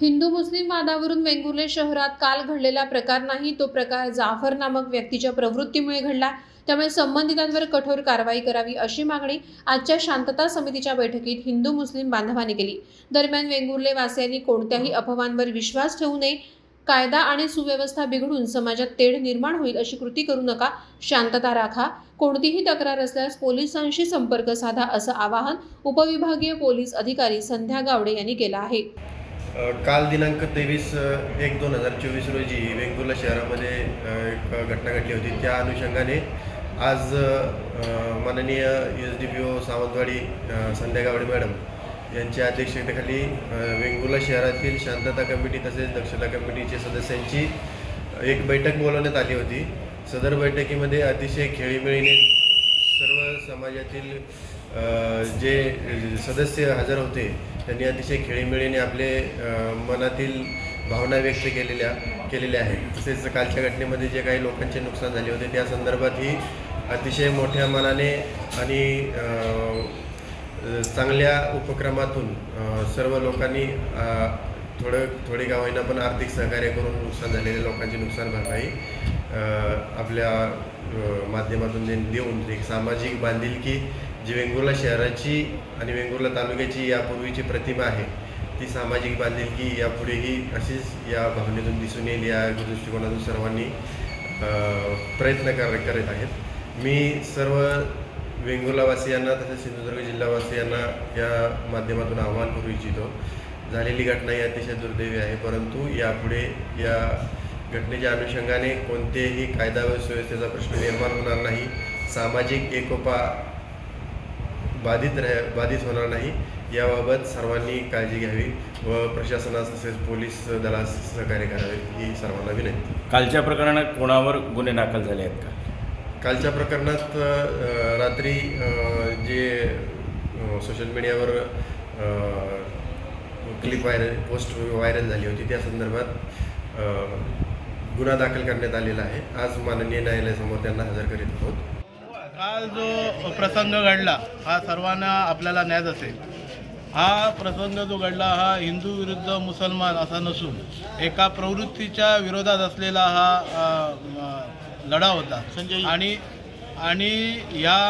हिंदू मुस्लिम वादावरून वेंगुर्ले शहरात काल घडलेला प्रकार नाही तो प्रकार जाफर नामक व्यक्तीच्या प्रवृत्तीमुळे घडला. त्यामुळे संबंधितांवर कठोर कारवाई करावी अशी मागणी आजच्या शांतता समितीच्या बैठकीत हिंदू मुस्लिम बांधवांनी केली. दरम्यान वेंगुर्ले वासियांनी कोणत्याही अफवांवर विश्वास ठेवू नये कायदा आणि सुव्यवस्था बिघडून समाजात तेढ निर्माण होईल अशी कृती करू नका शांतता राखा कोणतीही तक्रार असल्यास पोलिसांशी संपर्क साधा असं आवाहन उपविभागीय पोलीस अधिकारी संध्या गावडे यांनी केलं आहे. काल दिनांक तेवीस एक दोन हजार चोवीस रोजी वेंगुर्ला शहरामध्ये एक घटना घडली होती. त्या अनुषंगाने आज माननीय माननीय S D P O Sawantwadi Sandhya Gawade madam यांच्या अध्यक्षतेखाली वेंगुर्ला शहरातील शांतता कमिटी तसेच दक्षता कमिटीचे सदस्यांची एक बैठक बोलवण्यात आली होती. सदर बैठकीमध्ये अतिशय खेळीमेळीने सर्व समाजातील जे सदस्य हजर होते त्यांनी अतिशय खेळीमेळीने आपले मनातील भावना व्यक्त केलेल्या केलेल्या आहेत. तसेच कालच्या घटनेमध्ये जे काही लोकांचे नुकसान झाले होते त्या संदर्भातही अतिशय मोठ्या मनाने आणि चांगल्या उपक्रमातून सर्व लोकांनी थोडं थोडे गावांना पण आर्थिक सहकार्य करून नुकसान झालेल्या लोकांची नुकसान भरपाई आपल्या माध्यमातून देऊन एक सामाजिक बांधिलकी जी वेंगुर्ला शहराची आणि वेंगुर्ला तालुक्याची यापूर्वीची प्रतिमा आहे ती सामाजिक बांधिलकी यापुढेही अशीच या भावनेतून दिसून येईल या दृष्टिकोनातून सर्वांनी प्रयत्न कर करत आहेत. मी सर्व वेंगुर्लावासियांना तसेच सिंधुदुर्ग जिल्हावासियांना या माध्यमातून आव्हान करू इच्छितो. झालेली घटना ही अतिशय दुर्दैवी आहे परंतु यापुढे या घटनेच्या अनुषंगाने कोणतेही कायदा व सुव्यवस्थेचा प्रश्न निर्माण होणार नाही. सामाजिक एकोपा बाधित राह बाधित होणार नाही. याबाबत सर्वांनी काळजी घ्यावी व प्रशासनास तसेच पोलीस दलास सहकार्य करावे ही सर्वांना विनंती. कालच्या प्रकरणात कोणावर गुन्हे दाखल झाले आहेत का? कालच्या प्रकरणात अ, रात्री अ, जे सोशल मीडियावर क्लिप व्हायरल पोस्ट व्हायरल झाली होती त्या संदर्भात अ, गुन्हा दाखल करण्यात आलेला आहे. आज माननीय न्यायालयासमोर त्यांना हजर करीत आहोत. काल जो प्रसंग घडला हा सर्वांना आपल्याला ज्ञात असेल. हा प्रसंग जो घडला हा हिंदू विरुद्ध मुसलमान असा नसून एका प्रवृत्तीच्या विरोधात असलेला हा लढा होता. आणि आणि या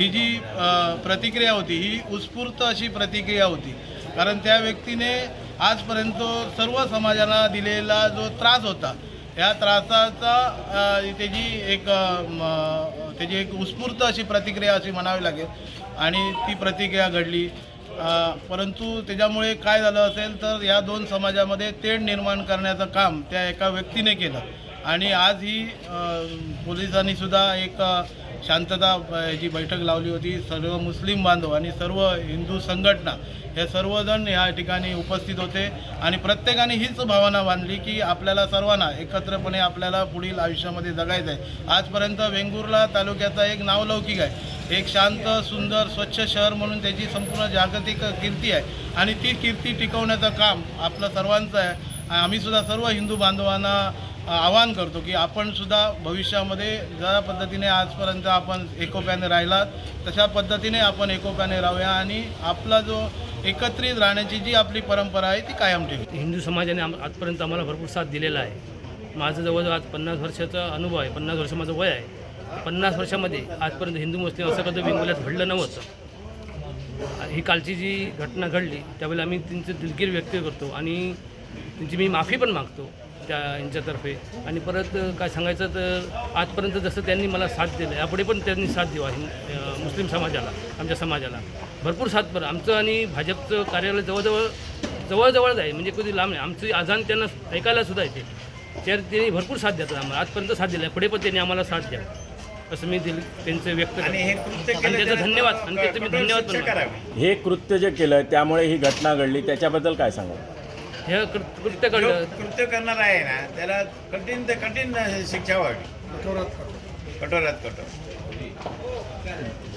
ही जी प्रतिक्रिया होती ही उत्स्फूर्त अशी प्रतिक्रिया होती. कारण त्या व्यक्तीने आजपर्यंत सर्व समाजाला दिलेला जो त्रास होता या त्रासाचा त्याची एक म, त्याची एक उत्स्फूर्त अशी प्रतिक्रिया अशी म्हणावी लागेल. आणि ती प्रतिक्रिया घडली. परंतु त्याच्यामुळे काय झालं असेल तर या दोन समाजामध्ये तेढ निर्माण करण्याचं काम त्या एका व्यक्तीने केलं. आणि आज ही पोलिसांनीसुद्धा एक शांतता जी बैठक लावली होती सर्व मुस्लिम बांधव आणि सर्व हिंदू संघटना हे सर्वजण या ठिकाणी उपस्थित होते आणि प्रत्येकाने हीच भावना बांधली की आपल्याला सर्वांना एकत्रपणे आपल्याला पुढील आयुष्यामध्ये जगायचं आहे. आजपर्यंत वेंगुर्ला तालुक्याचा एक नावलौकिक आहे. एक शांत सुंदर स्वच्छ शहर म्हणून त्याची संपूर्ण जागतिक कीर्ती आहे आणि ती कीर्ती टिकवण्याचं काम आपलं सर्वांचं आहे. आम्हीसुद्धा सर्व हिंदू बांधवांना आवाहन करतो की आपणसुद्धा भविष्यामध्ये ज्या पद्धतीने आजपर्यंत आपण एकोप्याने राहिलात तशा पद्धतीने आपण एकोप्याने राहूया आणि आपला जो एकत्रित राहण्याची जी आपली परंपरा आहे ती कायम ठेवू. हिंदू समाजाने आम आजपर्यंत आम्हाला भरपूर साथ दिलेला आहे. माझं जवळजवळ आज पन्नास वर्षाचा अनुभव आहे पन्नास वर्ष माझं वय आहे. पन्नास वर्षामध्ये आजपर्यंत हिंदू मुस्लिम असं कधी वेंगुल्यात घडलं नव्हतं. ही कालची जी घटना घडली त्यावेळेला आम्ही त्यांचं दिलगीर व्यक्त करतो आणि त्यांची मी माफी पण मागतो. त्या यांच्यातर्फे. आणि परत काय सांगायचं तर आजपर्यंत जसं त्यांनी मला साथ दिलं यापुढे पण त्यांनी साथ द्यावा अं, मुस्लिम समाजाला आमच्या समाजाला. भरपूर साथ बरं आमचं आणि भाजपचं कार्यालय जवळजवळ जवळजवळच आहे म्हणजे कधी लांब नाही. आमची आजान त्यांना ऐकायला सुद्धा येते. तर त्यांनी भरपूर साथ देतात आम्हाला. आजपर्यंत साथ दिला पुढे पण त्यांनी आम्हाला साथ द्या. असं मी दिल त्यांचं व्यक्त त्याचा धन्यवाद. आणि त्याचं मी धन्यवाद. हे कृत्य जे केलं त्यामुळे ही घटना घडली. त्याच्याबद्दल काय सांगा हे कृत्य जो कृत्य करणार आहे ना त्याला कठीण ते कठीण शिक्षा व्हावी. कठोरात कठोर.